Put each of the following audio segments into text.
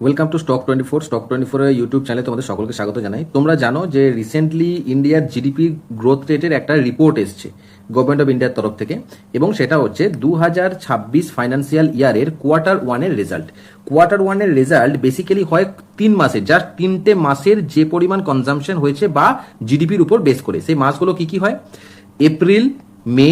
Welcome to stock twenty four stock twenty ফোরের YouTube চ্যানেলে তোমাদের সকলকে স্বাগত জানাই। তোমরা জানো যে রিসেন্টলি ইন্ডিয়ার জিডিপি গ্রোথ রেটের একটা রিপোর্ট এসছে গভর্নমেন্ট অফ ইন্ডিয়ার তরফ থেকে এবং সেটা হচ্ছে দু হাজার ছাব্বিশ ফাইন্যান্সিয়াল ইয়ারের কোয়ার্টার ওয়ানের রেজাল্ট কোয়ার্টার ওয়ানের রেজাল্ট বেসিক্যালি হয় তিন মাসের যার তিনটে মাসের যে পরিমাণ কনজামশন হয়েছে বা জিডিপির উপর বেস করে। সেই মাসগুলো কি কি হয়? এপ্রিল মে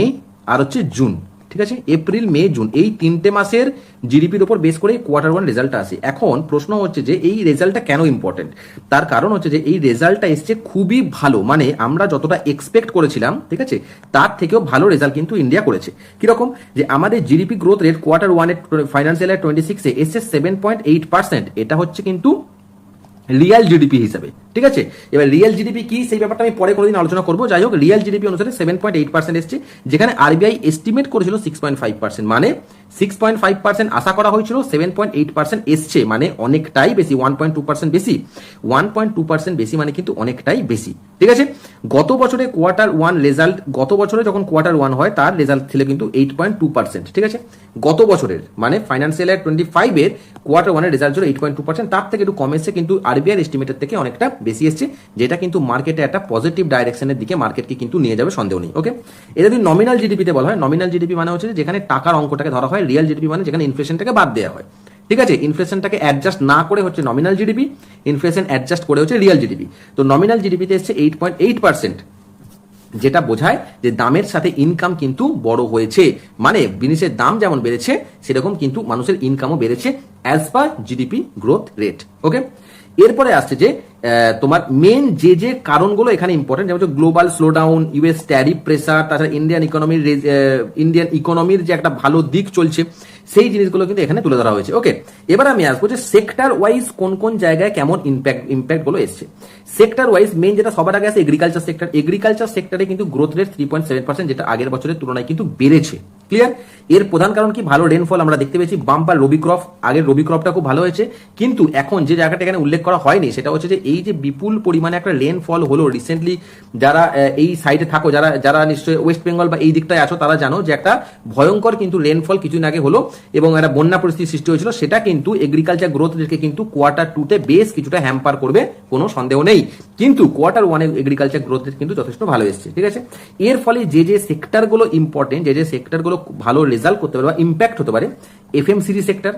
আর হচ্ছে জুন ঠিক আছে? এপ্রিল মে জুন এই তিনটে মাসের জিডিপির উপর বেস করে কোয়ার্টার ওয়ান রেজাল্টটা আসে। এখন প্রশ্ন হচ্ছে যে, এই রেজাল্টটা কেন ইম্পর্টেন্ট তার কারণ হচ্ছে যে, এই রেজাল্টটা এসছে খুবই ভালো। মানে আমরা যতটা এক্সপেক্ট করেছিলাম, ঠিক আছে? তার থেকেও ভালো রেজাল্ট কিন্তু ইন্ডিয়া করেছে। কীরকম? যে, আমাদের জিডিপি গ্রোথ রেট কোয়ার্টার ওয়ানের ফাইন্যান্সিয়াল টোয়েন্টি সিক্সে এসছে সেভেন পয়েন্ট এইট পার্সেন্ট এটা হচ্ছে কিন্তু রিয়াল জিডিপি হিসাবে, ঠিক আছে? এবার রিয়েল জিডিপি কি? সেই ব্যাপারটা আমি পরে কোনোদিন আলোচনা করব। যাই হোক রিয়েল জিডিপি অনুসারে সেভেন পয়েন্ট এইট পার্সেন্ট এসছে, যেখানে আরবিআই এস্টিমেট করেছিল সিক্স পয়েন্ট ফাইভ পার্সেন্ট মানে সিক্স পয়েন্ট ফাইভ পার্সেন্ট আশা করা হয়েছিল সেভেন পয়েন্ট এইট পার্সেন্ট এসছে মানে অনেকটাই বেশি ওয়ান পয়েন্ট টু পার্সেন্ট বেশি ওয়ান পয়েন্ট টু পার্সেন্ট বেশি মানে কিন্তু অনেকটাই বেশি, ঠিক আছে? গত বছরে কোয়ার্টার ওয়ান রেজাল্ট গত বছরে যখন কোয়ার্টার ওয়ান হয়, তার রেজাল্ট ছিল কিন্তু এইট পয়েন্ট টু পার্সেন্ট ঠিক আছে? গত বছরের মানে ফাইন্যান্সিয়াল ইয়ার টোয়েন্টি ফাইভের কোয়ার্টার ওয়ানের রেজাল্ট ছিল এইট পয়েন্ট টু পার্সেন্ট তার থেকে একটু কম এসছে, কিন্তু আরবিআই এস্টিমেটের থেকে অনেকটা বেশি এসছে, যেটা কিন্তু মার্কেটে একটা পজিটিভ ডাইরেকশনের দিকে মার্কেটকে কিন্তু নিয়ে যাবে সন্দেহ নেই ওকে এটা যদি নমিনাল জিডিপিতে বলা হয় নমিনাল জিডিপি মানে হচ্ছে যেখানে টাকার অঙ্কটাকে ধরা হয় রিয়েল জিডিপি মানে যেখানে ইনফ্লেশনটাকে বাদ দেওয়া হয়। ঠিক আছে? ইনফ্লেশনটাকে অ্যাডজাস্ট না করে হচ্ছে নমিনাল জিডিপি ইনফ্লেশন অ্যাডজাস্ট করে হচ্ছে রিয়েল জিডিপি তো নমিনাল জিডিপিতে এসছে এইট পয়েন্ট এইট পার্সেন্ট যেটা বোঝায় যে দামের সাথে ইনকাম কিন্তু বড় হয়েছে। মানে জিনিসের দাম যেমন বেড়েছে, সেরকম কিন্তু মানুষের ইনকামও বেড়েছে as per GDP growth rate okay এরপরে আসছে যে তোমার মেন যে যে কারণগুলো এখানে ইম্পর্টেন্ট যেমন হচ্ছে global slowdown US tariff pressure তাছাড়া ইন্ডিয়ান ইকোনমির ইন্ডিয়ান ইকোনমির যে একটা ভালো দিক চলছে, সেই জিনিসগুলো কিন্তু এখানে তুলে ধরা হয়েছে। ওকে এবার আমি আসব যে সেক্টর ওয়াইজ কোন কোন জায়গায় কেমন ইম্প্যাক্ট ইম্প্যাক্টগুলো এসছে। সেক্টর ওয়াইজ মেন যেটা সবার আগে আছে এগ্রিকালচার সেক্টর এগ্রিকালচার সেক্টরে কিন্তু growth rate three point seven percent যেটা আগের বছরের তুলনায় কিন্তু বেড়েছে। ক্লিয়ার এর প্রধান কারণ কি? ভালো রেনফল আমরা দেখতে পেয়েছি বাম্পার রবি ক্রপ আগের রবি ক্রপটা খুব ভালো হয়েছে। কিন্তু এখন যে জায়গাটা এখানে উল্লেখ করা হয়নি, সেটা হচ্ছে যে এই যে বিপুল পরিমাণে একটা রেনফল হলো রিসেন্টলি যারা এই সাইডে থাকো, যারা যারা নিশ্চয়ই ওয়েস্ট বেঙ্গল বা এই দিকটায় আছো, তারা জানো যে একটা ভয়ঙ্কর কিন্তু রেনফল কিছুদিন আগে হলো এবং একটা বন্যা পরিস্থিতি সৃষ্টি হয়েছিল। সেটা কিন্তু এগ্রিকালচার গ্রোথ রেটকে কিন্তু কোয়ার্টার টুতে বেশ কিছুটা হ্যাম্পার করবে, কোনো সন্দেহ নেই। কিন্তু কোয়ার্টার ওয়ানে এগ্রিকালচার গ্রোথ কিন্তু যথেষ্ট ভালো এসেছে, ঠিক আছে? এর ফলে যে যে সেক্টরগুলো ইম্পর্টেন্ট যে যে সেক্টরগুলো ভালো রেজাল্ট করতে পারে বা ইম্প্যাক্ট হতে পারে এফএমসিডি সেক্টর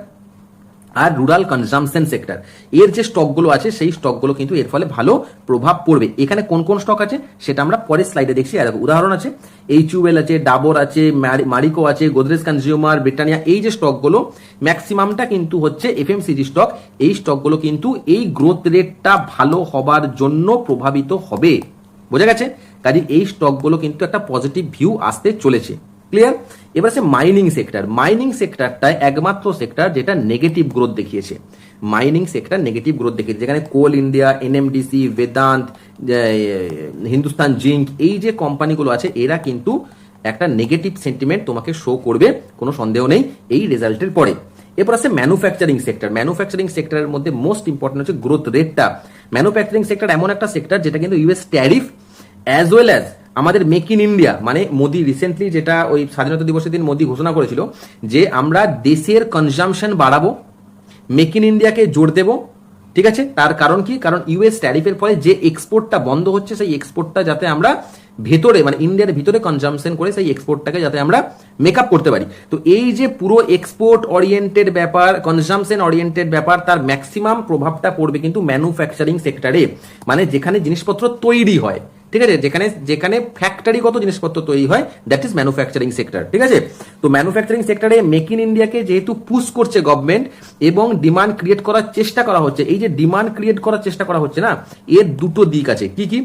আর রুরাল কনজামশন সেক্টর এর যে স্টকগুলো আছে, সেই স্টকগুলো কিন্তু এর ফলে ভালো প্রভাব পড়বে। এখানে কোন কোন স্টক আছে, সেটা আমরা পরের স্লাইডে দেখছি। আর উদাহরণ আছে এইচ ইউএল আছে ডাবর আছে মারিকো আছে গোদরেজ কনজিউমার ব্রিটানিয়া এই যে স্টকগুলো ম্যাক্সিমামটা কিন্তু হচ্ছে এফএমসিজি স্টক এই স্টকগুলো কিন্তু এই গ্রোথ রেটটা ভালো হবার জন্য প্রভাবিত হবে। বোঝা গেছে? কাজে এই স্টকগুলো কিন্তু একটা পজিটিভ ভিউ আসতে চলেছে। ক্লিয়ার এবার আছে মাইনিং সেক্টর মাইনিং সেক্টরটায় একমাত্র সেক্টর যেটা নেগেটিভ গ্রোথ দেখিয়েছে। মাইনিং সেক্টর নেগেটিভ গ্রোথ দেখিয়েছে। যেখানে Coal India NMDC Vedanta Hindustan Zinc এই যে কোম্পানিগুলো আছে, এরা কিন্তু একটা নেগেটিভ সেন্টিমেন্ট তোমাকে শো করবে, কোনো সন্দেহ নেই, এই রেজাল্টের পরে। এরপর আছে ম্যানুফ্যাকচারিং সেক্টর ম্যানুফ্যাকচারিং সেক্টরের মধ্যে মোস্ট ইম্পর্টেন্ট হচ্ছে গ্রোথ রেটটা ম্যানুফ্যাকচারিং সেক্টর এমন একটা সেক্টর যেটা কিন্তু US tariff as well as আমাদের মেক ইন ইন্ডিয়া মানে মোদি রিসেন্টলি যেটা ওই স্বাধীনতা দিবসের দিন মোদি ঘোষণা করেছিল, যে আমরা দেশের কনজামশন বাড়াবো, মেক ইন ইন্ডিয়াকে জোর দেবো, ঠিক আছে? তার কারণ কি? কারণ ইউএস ট্যারিফের ফলে যে এক্সপোর্টটা বন্ধ হচ্ছে, সেই এক্সপোর্টটা যাতে আমরা ভেতরে মানে ইন্ডিয়ার ভিতরে কনজামশন করে সেই এক্সপোর্টটাকে যাতে আমরা মেকআপ করতে পারি। তো এই যে পুরো এক্সপোর্ট ওরিয়েন্টেড ব্যাপার কনজামশন ওরিয়েন্টেড ব্যাপার, তার ম্যাক্সিমাম প্রভাবটা পড়বে কিন্তু ম্যানুফ্যাকচারিং সেক্টরে মানে যেখানে জিনিসপত্র তৈরি হয়। ঠিক আছে? যেখানে যেখানে ফ্যাক্টরিগত জিনিসপত্র তৈরি হয় দ্যাট ইজ ম্যানুফ্যাকচারিং সেক্টর ঠিক আছে? তো ম্যানুফ্যাকচারিং সেক্টরে মেক ইন ইন্ডিয়াকে যেহেতু পুশ করছে গভর্নমেন্ট এবং ডিমান্ড ক্রিয়েট করার চেষ্টা করা হচ্ছে, এই যে ডিমান্ড ক্রিয়েট করার চেষ্টা করা হচ্ছে না, এর দুটো দিক আছে। কি কি?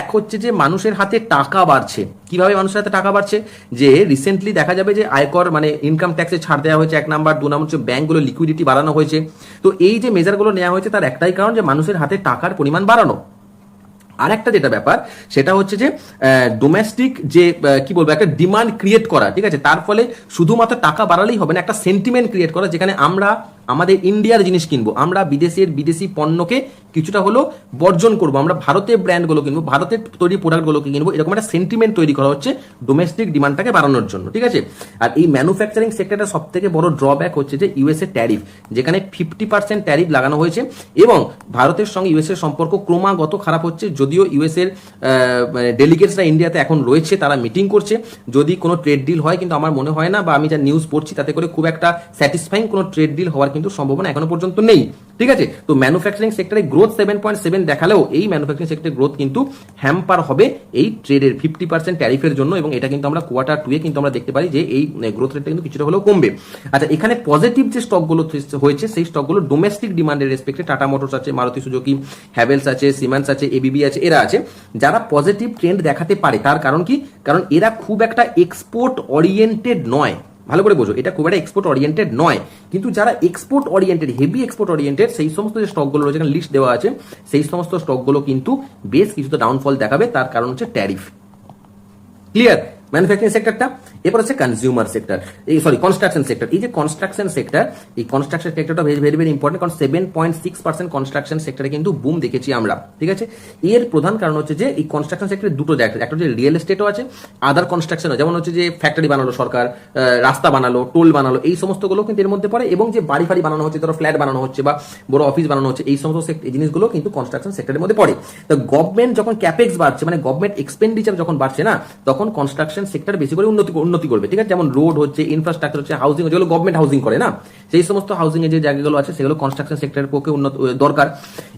এক হচ্ছে যে মানুষের হাতে টাকা বাড়ছে। কীভাবে মানুষের হাতে টাকা বাড়ছে? যে রিসেন্টলি দেখা যাবে যে আয়কর মানে ইনকাম ট্যাক্সে ছাড় দেওয়া হয়েছে এক নাম্বার দু নাম্বার হচ্ছে ব্যাংকগুলো লিকুইডিটি বাড়ানো হয়েছে। তো এই যে মেজারগুলো নেওয়া হয়েছে, তার একটাই কারণ যে মানুষের হাতে টাকার পরিমাণ বাড়ানো। আরেকটা যেটা ব্যাপার, সেটা হচ্ছে যে ডোমেস্টিক যে কি বলব, একটা ডিমান্ড ক্রিয়েট করা, ঠিক আছে? তার ফলে শুধুমাত্র টাকা বাড়ালেই হবে না, একটা সেন্টিমেন্ট ক্রিয়েট করা, যেখানে আমরা আমাদের ইন্ডিয়ার জিনিস কিনবো, আমরা বিদেশের বিদেশি পণ্যকে কিছুটা হলো বর্জন করব, আমরা ভারতের ব্র্যান্ডগুলো কিনবো, ভারতের তৈরি প্রোডাক্টগুলোকে কিনবো, এরকম একটা সেন্টিমেন্ট তৈরি করা হচ্ছে ডোমেস্টিক ডিমান্ডটাকে বাড়ানোর জন্য, ঠিক আছে? আর এই ম্যানুফ্যাকচারিং সেক্টরটা সব থেকে বড় ড্রব্যাক হচ্ছে যে ইউএসএ ট্যারিফ যেখানে ফিফটি পার্সেন্ট ট্যারিফ লাগানো হয়েছে এবং ভারতের সঙ্গে ইউএসএর সম্পর্ক ক্রমাগত খারাপ হচ্ছে, যদিও ইউএসএর ডেলিগেটসরা ইন্ডিয়াতে এখন রয়েছে, তারা মিটিং করছে, যদি কোনো ট্রেড ডিল হয়, কিন্তু আমার মনে হয় না বা আমি যা নিউজ পড়ছি তাতে করে খুব একটা স্যাটিসফাইং কোনো ট্রেড ডিল হওয়ার কিন্তু সম্ভাবনা এখনও পর্যন্ত নেই। ঠিক আছে? তো ম্যানুফ্যাকচারিং সেক্টরে গ্রোথ সেভেন পয়েন্ট সেভেন দেখালেও এই ম্যানুফ্যাকচারিং সেক্টরে গ্রোথ কিন্তু হ্যাম্পার হবে এই ট্রেডের ফিফটি পার্সেন্ট ট্যারিফের জন্য এবং এটা কিন্তু আমরা কোয়ার্টার টুয়ে কিন্তু আমরা দেখতে পারি যে এই গ্রোথ রেটটা কিন্তু কিছুটা হলেও কমবে। আচ্ছা এখানে পজিটিভ যে স্টকগুলো হয়েছে, সেই স্টকগুলো ডোমেস্টিক ডিমান্ডের রেসপেক্টে টাটা মোটরস আছে, মারুতি সুজুকি হ্যাভেলস আছে সিমেন্টস আছে এবিবি আছে, এরা আছে। যারা পজিটিভ ট্রেন্ড দেখাতে পারে, তার কারণ কি? কারণ এরা খুব একটা এক্সপোর্ট ওরিয়েন্টেড নয়। ভালো করে বোঝো, এটা খুব একটা এক্সপোর্ট ওরিয়েন্টেড নয়। কিন্তু যারা export oriented heavy export oriented সেই সমস্ত যে স্টকগুলো রয়েছে লিস্ট দেওয়া আছে, সেই সমস্ত স্টকগুলো কিন্তু বেশ কিছুটা ডাউনফল দেখাবে, তার কারণ হচ্ছে ট্যারিফ ক্লিয়ার ম্যানুফ্যাকচারিং সেক্টরটা এরপর হচ্ছে কনজিউমার সেক্টর এই সরি কনস্ট্রাকশন সেক্টর এই যে কনস্ট্রাকশন সেক্টর এই কনস্ট্রাকশন সেক্টরটা ভেরি ভেরি ভেরি ইম্পর্টেন্ট কারণ seven point six percent construction সেক্টরে কিন্তু বুম দেখেছি আমরা, ঠিক আছে? এর প্রধান কারণ হচ্ছে যে এই কনস্ট্রাকশন সেক্টরে দুটো জায়গা একটা হচ্ছে রিয়েল এস্টেটও আছে আদার কনস্ট্রাকশন যেমন হচ্ছে যে ফ্যাক্টরি বানালো সরকার রাস্তা বানালো টোল বানালো, এই সমস্তগুলো কিন্তু এর মধ্যে পড়ে এবং যে বাড়ি ফাড়ি বানানো হচ্ছে, ধরো ফ্ল্যাট বানানো হচ্ছে বা বড় অফিস বানানো হচ্ছে, এই সমস্ত জিনিসগুলো কিন্তু কনস্ট্রাকশন সেক্টরের মধ্যে পড়ে। তো গভর্নমেন্ট যখন ক্যাপেক্স বাড়ছে মানে গভর্নমেন্ট এক্সপেন্ডিচার যখন বাড়ছে না, তখন কনস্ট্রাকশন সেক্টর বেশি করে উন্নতি উন্নতি করবে, ঠিক আছে? যেমন রোড হচ্ছে ইনফ্রাস্ট্রাকচার হচ্ছে হাউসিং যেগুলো গভর্নমেন্ট হাউসিং করে, না? সেই সমস্ত হাউসিং এর যে জায়গাগুলো আছে, সেগুলো কনস্ট্রাকশন সেক্টরের পক্ষে উন্নত দরকার।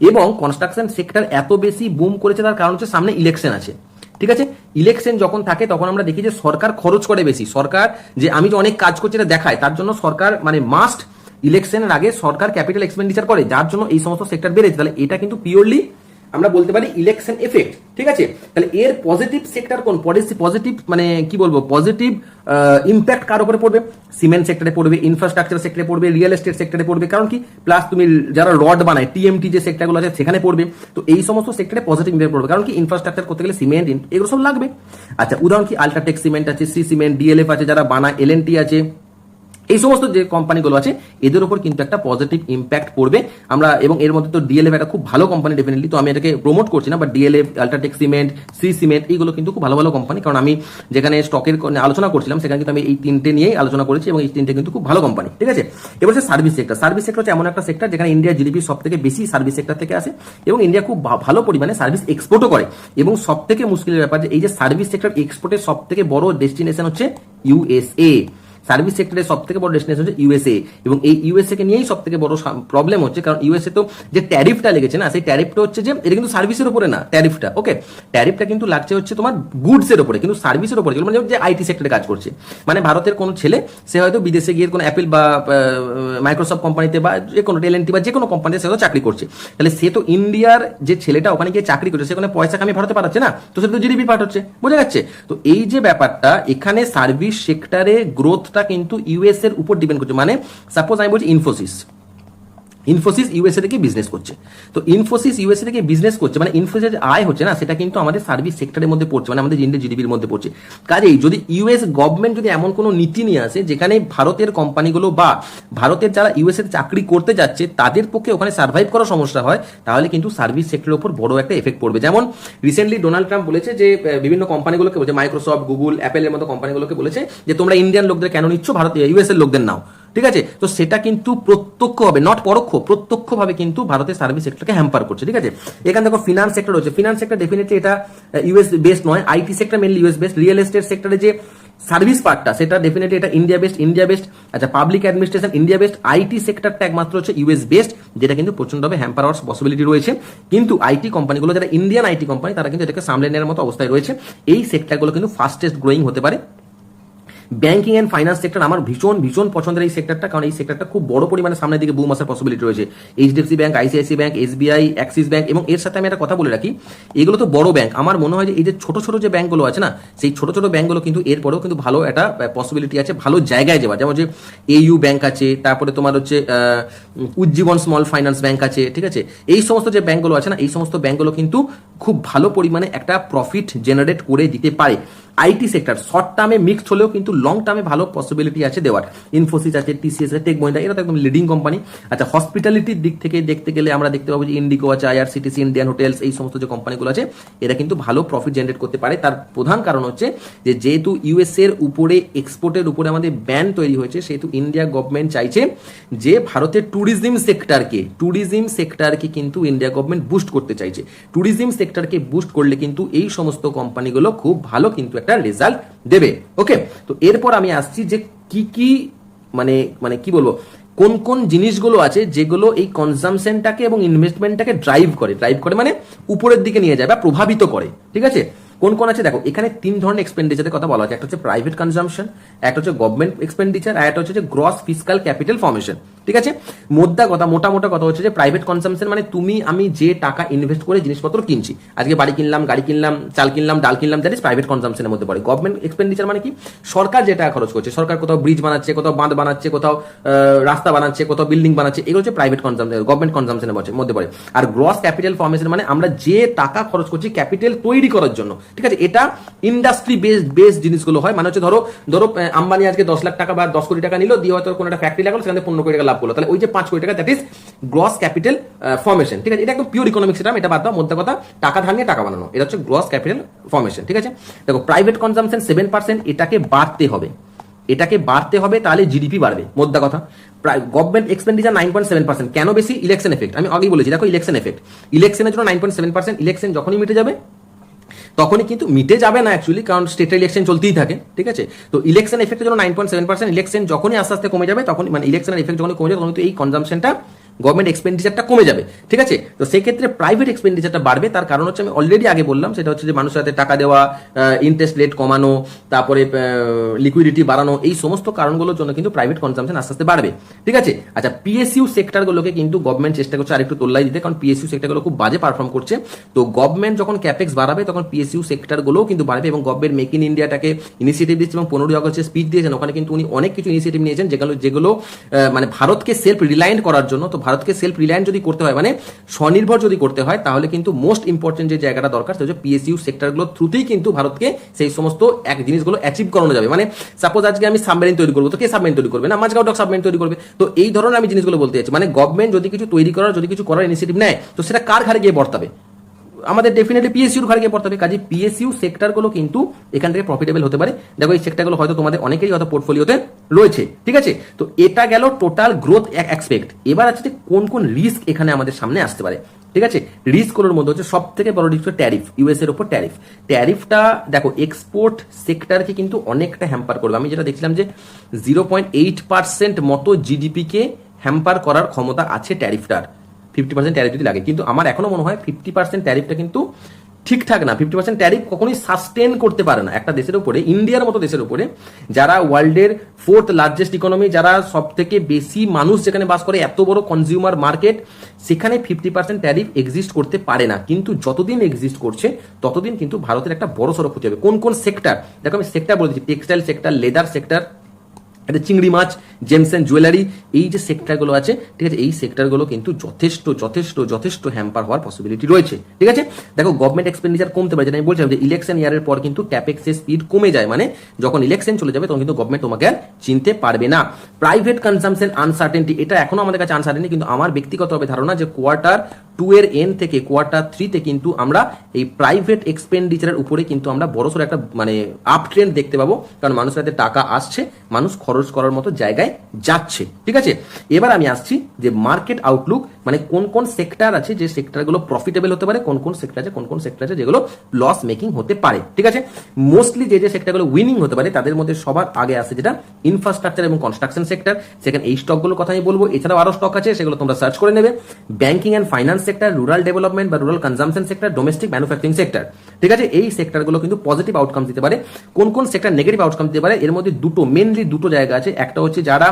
এবং কনস্ট্রাকশন সেক্টর এত বেশি বুম করেছে, তার কারণ হচ্ছে সামনে ইলেকশন আছে, ঠিক আছে? ইলেকশন যখন থাকে, তখন আমরা দেখি যে সরকার খরচ করে বেশি। সরকার যে, আমি যে অনেক কাজ করছি, এটা দেখায়। তার জন্য সরকার মানে মাস্ট ইলেকশনের আগে সরকার ক্যাপিটাল এক্সপেন্ডিচার করে, যার জন্য এই সমস্ত সেক্টর বেড়েছে। তাহলে এটা কিন্তু পিওরলি আমরা বলতে পারি ইলেকশন এফেক্ট ঠিক আছে? তাহলে এর পজিটিভ সেক্টর কোন? পলিসি পজিটিভ মানে কি বলব? পজিটিভ ইম্প্যাক্ট কার উপরে পড়বে? সিমেন্ট সেক্টরে পড়বে ইনফ্রাস্ট্রাকচার সেক্টরে পড়বে রিয়েল এস্টেট সেক্টরে পড়বে। কারণ কি? প্লাস তুমি যারা রড বানায় টিএমটি যে সেক্টরগুলো আছে, সেখানে পড়বে। তো এই সমস্ত সেক্টরে পজিটিভ ইম্প্যাক্ট পড়বে। কারণ কি? ইনফ্রাস্ট্রাকচার করতে গেলে সিমেন্ট এগুলো সব লাগবে। আচ্ছা উদাহরণ কি? আলট্রাটেক সিমেন্ট আছে সি সিমেন্ট ডিএলএফ আছে, যারা বানায় এলএনটি আছে। এই সমস্ত যে কোম্পানিগুলো আছে, এদের উপর কিন্তু একটা পজিটিভ ইম্প্যাক্ট পড়বে। আমরা, এবং এর মধ্যে তো ডিএলএফ একটা খুব ভালো কোম্পানি ডেফিনেটলি তো আমি এটাকে প্রমোট করছি না বা DLF UltraTech Cement C cement এইগুলো কিন্তু খুব ভালো ভালো কোম্পানি কারণ আমি যেখানে স্টকের আলোচনা করছিলাম, সেখানে কিন্তু আমি এই তিনটে নিয়েই আলোচনা করেছি, এবং এই তিনটে কিন্তু খুব ভালো কোম্পানি ঠিক আছে? এবার হচ্ছে সার্ভিস সেক্টর সার্ভিস সেক্টর হচ্ছে এমন একটা সেক্টর যেখানে ইন্ডিয়া জিডিপি সব থেকে বেশি সার্ভিস সেক্টর থেকে আসে, এবং ইন্ডিয়া খুব ভালো পরিমাণে সার্ভিস এক্সপোর্টও করে, এবং সব থেকে মুশকিলের ব্যাপার যে এই যে সার্ভিস সেক্টর এক্সপোর্টের সব থেকে বড় ডেস্টিনেশন হচ্ছে ইউএসএ সার্ভিস সেক্টরের সব থেকে বড় ডেস্টিনেশন হচ্ছে ইউএসএ এবং এই ইউএসএ কে নিয়েই সব থেকে বড় প্রবলেম হচ্ছে, কারণ ইউএসএ তো যে ট্যারিফটা লেগেছে না, সেই ট্যারিফটা হচ্ছে যে এটা কিন্তু সার্ভিসের উপরে না ট্যারিফটা ওকে ট্যারিফটা কিন্তু লাগছে হচ্ছে তোমার গুডসের উপরে, কিন্তু সার্ভিসের উপরে মানে যে আইটি সেক্টরে কাজ করছে। মানে ভারতের কোনো ছেলে, সে হয়তো বিদেশে গিয়ে কোনো অ্যাপেল বা মাইক্রোসফট কোম্পানিতে বা যে কোনো টেলেন্টি বা যে কোনো কোম্পানিতে সে হয়তো চাকরি করছে। তাহলে সে তো ইন্ডিয়ার যে ছেলেটা ওখানে গিয়ে চাকরি করছে সেখানে পয়সা কামিয়ে ভারতে পাঠাচ্ছে না, তো সেটা তো জিডিপি পাঠাচ্ছে বোঝা যাচ্ছে? তো এই যে ব্যাপারটা, এখানে সার্ভিস সেক্টরে গ্রোথটা কিন্তু ইউএস এর উপর ডিপেন্ড করছে। মানে সাপোজ আমি বলছি ইনফোসিস ইনফোসিস ইউএসএ থেকে বিজনেস করছে। তো ইনফোসিস ইউএসএ থেকে বিজনেস করছে মানে ইনফোসিস যে আয় হচ্ছে না, সেটা কিন্তু আমাদের সার্ভিস সেক্টরের মধ্যে পড়ছে মানে আমাদের ইন্ডিয়া জিডিপির মধ্যে পড়ছে। কাজেই যদি ইউএস গভর্নমেন্ট যদি এমন কোনো নীতি নিয়ে আসে, যেখানে ভারতের কোম্পানিগুলো বা ভারতের যারা ইউএসএ চাকরি করতে যাচ্ছে, তাদের পক্ষে ওখানে সার্ভাইভ করার সমস্যা হয়, তাহলে কিন্তু সার্ভিস সেক্টরের উপর বড় একটা এফেক্ট পড়বে। যেমন রিসেন্টলি ডোনাল্ড ট্রাম্প বলেছে যে বিভিন্ন কোম্পানিগুলোকে বলছে মাইক্রোসফট গুগল অ্যাপেলের মতো কোম্পানিগুলোকে বলেছে যে, তোমরা ইন্ডিয়ান লোকদের কেন নিচ্ছ? ভারত ইউএস এর লোকদের নাও। ঠিক আছে? তো সেটা কিন্তু প্রত্যক্ষভাবে নট পরোক্ষ, প্রত্যক্ষভাবে কিন্তু ভারতের সার্ভিস সেক্টরকে হ্যাম্পার করছে, ঠিক আছে? এখানে দেখো ফিনান্স সেক্টর রয়েছে। ফিনান্স সেক্টর ডেফিনেটলি এটা ইউএস বেসড নয় IT sector mainly US based real estate সেক্টরে যে সার্ভিস পার্টটা সেটা ডেফিনেটলি এটা ইন্ডিয়া বেস্ট ইন্ডিয়া বেস্ট আচ্ছা public administration India based IT সেক্টরটা একমাত্র হচ্ছে ইউএস বেস্ট যেটা কিন্তু প্রচন্ডভাবে হ্যাম্পার হওয়ার পসিবিলিটি রয়েছে। কিন্তু আইটি কোম্পানিগুলো যারা ইন্ডিয়ান আইটি কোম্পানি তারা কিন্তু এটাকে সামলে নেওয়ার মতো অবস্থায় রয়েছে। এই সেক্টরগুলো কিন্তু ফাস্টেস্ট গ্রোয়িং হতে পারে। ব্যাংকিং অ্যান্ড ফাইন্যান্স সেক্টর আমার ভীষণ ভীষণ পছন্দের এই সেক্টরটা কারণ এই সেক্টরটা খুব বড় পরিমাণে সামনের দিকে বুম আসার পসিবিলিটি রয়েছে। HDFC bank ICICI bank SBI Axis bank এবং এর সাথে আমি একটা কথা বলে রাখি, এগুলো তো বড় ব্যাংক আমার মনে হয় যে এই যে ছোট ছোট যে ব্যাংকগুলো আছে না, সেই ছোট ছোট ব্যাংকগুলো কিন্তু এরপরেও কিন্তু ভালো একটা পসিবিলিটি আছে, ভালো জায়গায় যাওয়া যেমন যে এইউ ব্যাংক আছে, তারপরে তোমার হচ্ছে উজ্জীবন স্মল ফাইন্যান্স ব্যাংক আছে, ঠিক আছে? এই সমস্ত যে ব্যাংকগুলো আছে না, এই সমস্ত ব্যাংকগুলো কিন্তু খুব ভালো পরিমাণে একটা প্রফিট জেনারেট করে দিতে পারে। আইটি সেক্টর শর্ট টার্মে মিক্সড হলেও কিন্তু লং টার্মে ভালো পসিবিলিটি আছে দেওয়ার। ইনফোসিস আছে টিসিএস আছে টেক মহিন্দ্রা এরা তো একদম লিডিং কোম্পানি আচ্ছা হসপিটালিটির দিক থেকে দেখতে গেলে আমরা দেখতে পাবো যে ইন্ডিগো আছে আইআরসিটিসি ইন্ডিয়ান হোটেলস এই সমস্ত যে কোম্পানিগুলো আছে, এরা কিন্তু ভালো প্রফিট জেনারেট করতে পারে। তার প্রধান কারণ হচ্ছে যে যেহেতু ইউএস এর উপরে এক্সপোর্টের উপরে আমাদের ব্যান তৈরি হয়েছে, সেহেতু ইন্ডিয়া গভর্নমেন্ট চাইছে যে ভারতের ট্যুরিজম সেক্টরকে ট্যুরিজম সেক্টরকে কিন্তু ইন্ডিয়া গভর্নমেন্ট বুস্ট করতে চাইছে। ট্যুরিজম সেক্টরকে বুস্ট করলে কিন্তু এই সমস্ত কোম্পানিগুলো খুব ভালো কিন্তু একটা রেজাল্ট দেবে। ওকে তো এরপর আমি আসছি যে কি কি মানে মানে কি বলব? কোন কোন জিনিসগুলো আছে যেগুলো এই কনজামশনটাকে এবং ইনভেস্টমেন্টটাকে ড্রাইভ করে? ড্রাইভ করে মানে উপরের দিকে নিয়ে যায় বা প্রভাবিত করে। ঠিক আছে? কোন কোন আছে? দেখো, এখানে তিন ধরনের এক্সপেন্ডিচারের কথা বলা হচ্ছে। একটা হচ্ছে প্রাইভেট কনজামশন একটা হচ্ছে গভর্নমেন্ট এক্সপেন্ডিচার আর একটা হচ্ছে গ্রস ফিসকাল ক্যাপিটাল ফর্মেশন ঠিক আছে? মোদ্দা কথা, মোটা মোটা কথা হচ্ছে যে প্রাইভেট কনসামশন মানে তুমি, আমি যে টাকা ইনভেস্ট করে জিনিসপত্র কিনছি, আজকে বাড়ি কিনলাম, গাড়ি কিনলাম, চাল কিনলাম, ডাল কিনলাম দ্যাট ইজ প্রাইভেট কনসামশনের মধ্যে পড়ে। গভর্নমেন্ট এক্সপেন্ডিচার মানে কি? সরকার যে টাকা খরচ করছে, সরকার কোথাও ব্রিজ বানাচ্ছে, কোথাও বাঁধ বানাচ্ছে, কোথাও রাস্তা বানাচ্ছে, কোথাও বিল্ডিং বানাচ্ছে, এগুলো হচ্ছে প্রাইভেট কনজামশন গভর্নমেন্ট কনসামশনের মধ্যে পড়ে। আর গ্রস ক্যাপিটাল ফর্মেশন মানে আমরা যে টাকা খরচ করছি ক্যাপিটাল তৈরি করার জন্য। ঠিক আছে? এটা ইন্ডাস্ট্রি বেসড বেস জিনিসগুলো হয়। মানে হচ্ছে ধরো ধরো আম্বানি আজকে দশ লাখ টাকা বা দশ কোটি টাকা নিল, দিয়ে হয়তো কোনো একটা ফ্যাক্টরি লাগালো, সেখানে পনেরো কোটি টাকা লাভ করল। তাহলে ওই যে পাঁচ কোটি টাকা that is gross capital formation ঠিক আছে? এটা একদম পিওর ইকোনমিক্স এটা এটা বাদ দাও মধ্যে কথা, টাকা ধার নিয়ে টাকা বানানো। এটা হচ্ছে গ্রস ক্যাপিটাল ফর্মেশন ঠিক আছে? দেখো প্রাইভেট কনজামশন সেভেন পার্সেন্ট এটাকে বাড়তে হবে। এটাকে বাড়তে হবে, তাহলে জিডিপি বাড়বে, মোদ্দা কথা। Government expenditure nine point seven percent কেন বেশি? ইলেকশন এফেক্ট আমি আগেই বলেছি, দেখো ইলেকশন এফেক্ট ইলেকশনের জন্য nine point seven percent election যখনই মিটে যাবে তখনই কিন্তু মিটে যাবে না অ্যাকচুয়ালি কারণ স্টেটের ইলেকশন চলতেই থাকে, ঠিক আছে? তো ইলেকশন এফেক্টের জন্য nine point seven percent election যখনই আস্তে আস্তে কমে যাবে তখন মানে ইলেকশনের এফেক্ট যখন কমে যাবে তখন কিন্তু এই কনজামশনটা গভর্নমেন্ট এক্সপেন্ডিচারটা কমে যাবে, ঠিক আছে? তো সেক্ষেত্রে প্রাইভেট এক্সপেন্ডিচারটা বাড়বে, তার কারণ হচ্ছে আমি অলরেডি আগে বললাম, সেটা হচ্ছে যে মানুষের হাতে টাকা দেওয়া ইন্টারেস্ট রেট কমানো, তারপরে লিকুইডিটি বাড়ানো, এই সমস্ত কারণগুলোর জন্য কিন্তু প্রাইভেট কনজামশন আস্তে আস্তে বাড়বে, ঠিক আছে? আচ্ছা পিএসইউ সেক্টরগুলোকে কিন্তু গভর্নমেন্ট চেষ্টা করছে আরেকটু তোল্লাই দিতে, কারণ পিএসইউ সেক্টরগুলো খুব বাজে পারফর্ম করছে। তো গভর্নমেন্ট যখন ক্যাপেক্স বাড়াবে, তখন পিএসইউ সেক্টরগুলোও কিন্তু বাড়বে এবং গভর্নমেন্ট মেক ইন ইন্ডিয়াটাকে ইনিশিয়েটিভ দিচ্ছে এবং পনেরোই আগস্টে স্পিচ দিয়েছেন, ওখানে কিন্তু উনি অনেক কিছু ইনিশিয়েটিভ নিয়েছেন, যেগুলো যেগুলো মানে ভারতকে সেলফ রিলায়েন্ট করার জন্য, তো ভারতকে সেলফ রিলায়েন্ট যদি করতে হয় মানে স্বনির্ভর যদি করতে হয়, তাহলে কিন্তু মোস্ট ইম্পর্টেন্ট যে জায়গাটা দরকার, সেটা হচ্ছে পিএসইউ সেক্টরগুলোর থ্রুতেই কিন্তু ভারতকে সেই সমস্ত এক জিনিসগুলো অ্যাচিভ করানো যাবে। মানে সাপোজ আজকে আমি সাবমেরিন তৈরি করব, তো কে সাবমেরিন তৈরি করবে? না, মাঝগাঁও ডক সাবমেরিন তৈরি করবে। তো এই ধরনের আমি জিনিসগুলো বলতে চাইছি। মানে গভর্নমেন্ট যদি কিছু তৈরি করার, যদি কিছু করার ইনিশিয়েটিভ নেয়, তো সেটা কার ঘাড়ে গিয়ে বর্তাবে? আমাদের ডেফিনেটলি পিএসইউর ঘরে গিয়ে পড়তে হবে। কাজে পিএসইউ সেক্টরগুলো কিন্তু এখান থেকে প্রফিটেবল হতে পারে। দেখো, এই সেক্টরগুলো হয়তো তোমাদের অনেকেরই হয়তো পোর্টফোলিওতে রয়েছে, ঠিক আছে? তো এটা গেল টোটাল গ্রোথ এক্সপেক্ট এবার আছে যে কোন কোন রিস্ক এখানে আমাদের সামনে আসতে পারে, ঠিক আছে? রিস্কগুলোর মধ্যে হচ্ছে সব থেকে বড় রিস্ক ট্যারিফ ইউএস এর উপর ট্যারিফ ট্যারিফটা দেখো এক্সপোর্ট সেক্টরকে কিন্তু অনেকটা হ্যাম্পার করবে। আমি যেটা দেখছিলাম যে জিরো পয়েন্ট এইট পার্সেন্ট মতো জিডিপিকে হ্যাম্পার করার ক্ষমতা আছে ট্যারিফটার ফিফটি পার্সেন্ট ট্যারিফ যদি লাগে। কিন্তু আমার এখনও মনে হয় ফিফটি পার্সেন্ট ট্যারিফটা কিন্তু ঠিকঠাক না। ফিফটি পার্সেন্ট ট্যারিফ কখনোই সাস্টেন করতে পারে না। একটা দেশের উপরে, ইন্ডিয়ার মতো দেশের উপরে, যারা ওয়ার্ল্ডের ফোর্থ লার্জেস্ট ইকোনমি যারা সব থেকে বেশি মানুষ যেখানে বাস করে, এত বড় কনজিউমার মার্কেট সেখানে ফিফটি পার্সেন্ট ট্যারিফ এক্সিস্ট করতে পারে না। কিন্তু যতদিন এক্সিস্ট করছে, ততদিন কিন্তু ভারতের একটা বড় সড়ো ক্ষতি হবে। কোন কোন সেক্টর দেখো আমি সেক্টর বলে দিচ্ছি। টেক্সটাইল সেক্টর লেদার সেক্টর এটা চিংড়ি মাছ জেমস অ্যান্ড জুয়েলারি এই যে সেক্টরগুলো আছে, ঠিক আছে, এই সেক্টরগুলো কিন্তু যথেষ্ট যথেষ্ট যথেষ্ট হ্যাম্পার হওয়ার পসিবিলিটি রয়েছে, ঠিক আছে? দেখো গভর্নমেন্ট এক্সপেন্ডিচার কমতে পারে আমি বলছিলাম যে ইলেকশন ইয়ারের পর কিন্তু ক্যাপেক্সের স্পিড কমে যায় মানে যখন ইলেকশন চলে যাবে, তখন কিন্তু গভর্নমেন্ট তোমাকে আর চিনতে পারবে না। প্রাইভেট কনসামশন আনসার্টেনটি এটা এখনও আমাদের কাছে আনসার্টেনটি কিন্তু আমার ব্যক্তিগতভাবে ধারণা যে কোয়ার্টার টু এর এন থেকে কোয়ার্টার থ্রিতে কিন্তু আমরা এই প্রাইভেট এক্সপেন্ডিচারের উপরে কিন্তু আমরা বড়সড় একটা মানে আপ ট্রেন্ড দেখতে পাবো, কারণ মানুষের হাতে টাকা আসছে, মানুষ খরচ করার মতো জায়গায় যাচ্ছে। ঠিক আছে? এবার আমি আসছি যে মার্কেট আউটলুক মানে কোন কোন সেক্টর আছে যে সেক্টরগুলো প্রফিটেবল হতে পারে, কোন কোন সেক্টর আছে, কোন কোন সেক্টর আছে যেগুলো লস মেকিং হতে পারে। ঠিক আছে? মোস্টলি যে যে সেক্টরগুলো উইনিং হতে পারে, তাদের মধ্যে সবার আগে আছে যেটা ইনফ্রাস্ট্রাকচার এবং কনস্ট্রাকশন সেক্টর সেখানে এই স্টকগুলোর কথা আমি বলব, এছাড়াও আরও স্টক আছে, সেগুলো তোমরা সার্চ করে নেবে। Banking and finance sector rural development বা rural consumption sector domestic manufacturing sector ঠিক আছে? এই সেক্টরগুলো কিন্তু পজিটিভ আউটকাম দিতে পারে। কোন কোন সেক্টর নেগেটিভ আউটকাম দিতে পারে, এর মধ্যে দুটো মেনলি দুটো জায়গা আছে। একটা হচ্ছে যারা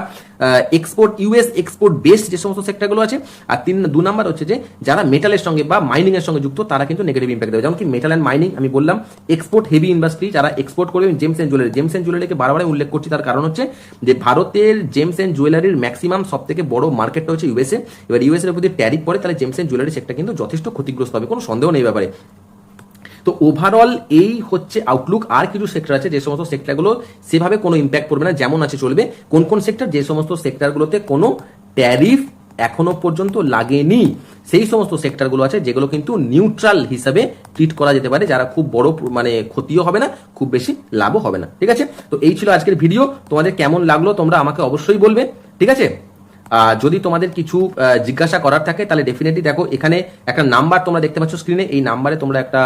এক্সপোর্ট ইউএস এক্সপোর্ট বেসড যে সমস্ত সেক্টরগুলো আছে, আর তিন, দু নাম্বার হচ্ছে যে যারা মেটালের সঙ্গে বা মাইনিং এর সঙ্গে যুক্ত, তারা কিন্তু নেগেটিভ ইম্প্যাক্ট দেবে। যেমন কি মেটাল অ্যান্ড মাইনিং আমি বললাম এক্সপোর্ট হেভি ইন্ডাস্ট্রি যারা এক্সপোর্ট করবে gems and jewellery gems and জুয়েলারিকে বারবার উল্লেখ করছি, তার কারণ হচ্ছে যে ভারতের জেমস অ্যান্ড জুয়েলারির ম্যাক্সিমাম সব থেকে বড় মার্কেটটা হচ্ছে ইউএসএ এবার ইউএস এর উপর যদি ট্যারিফ পড়ে, তাহলে জেমস অ্যান্ড জুয়েলারি সেক্টর কিন্তু যথেষ্ট ক্ষতিগ্রস্ত হবে। কোনো সন্দেহ নেই ব্যাপারে। তো ওভারঅল এই হচ্ছে আউটলুক আর কিছু সেক্টর আছে, যে সমস্ত সেক্টরগুলো সেভাবে কোনো ইম্প্যাক্ট পড়বে না, যেমন আছে চলবে। কোন কোন সেক্টর যে সমস্ত সেক্টরগুলোতে কোনো ট্যারিফ এখনও পর্যন্ত লাগেনি, সেই সমস্ত সেক্টরগুলো আছে, যেগুলো কিন্তু নিউট্রাল হিসাবে ট্রিট করা যেতে পারে, যারা খুব বড় মানে ক্ষতিও হবে না, খুব বেশি লাভও হবে না। ঠিক আছে? তো এই ছিল আজকের ভিডিও তোমাদের কেমন লাগল তোমরা আমাকে অবশ্যই বলবে। ঠিক আছে? যদি তোমাদের কিছু জিজ্ঞাসা করার থাকে, তাহলে ডেফিনেটলি দেখো, এখানে একটা নাম্বার তোমরা দেখতে পাচ্ছ স্ক্রিনে এই নাম্বারে তোমরা একটা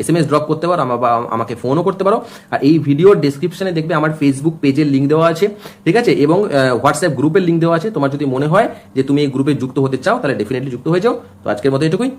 এস এম এস ড্রপ করতে পারো বা আমাকে ফোনও করতে পারো। আর এই ভিডিওর ডিসক্রিপশনে দেখবে আমার ফেসবুক পেজের লিঙ্ক দেওয়া আছে, ঠিক আছে? এবং হোয়াটসঅ্যাপ গ্রুপের লিঙ্ক দেওয়া আছে। তোমার যদি মনে হয় যে তুমি এই গ্রুপে যুক্ত হতে চাও, তাহলে ডেফিনেটলি যুক্ত হয়ে যাও। তো আজকের মতো এটুকুই।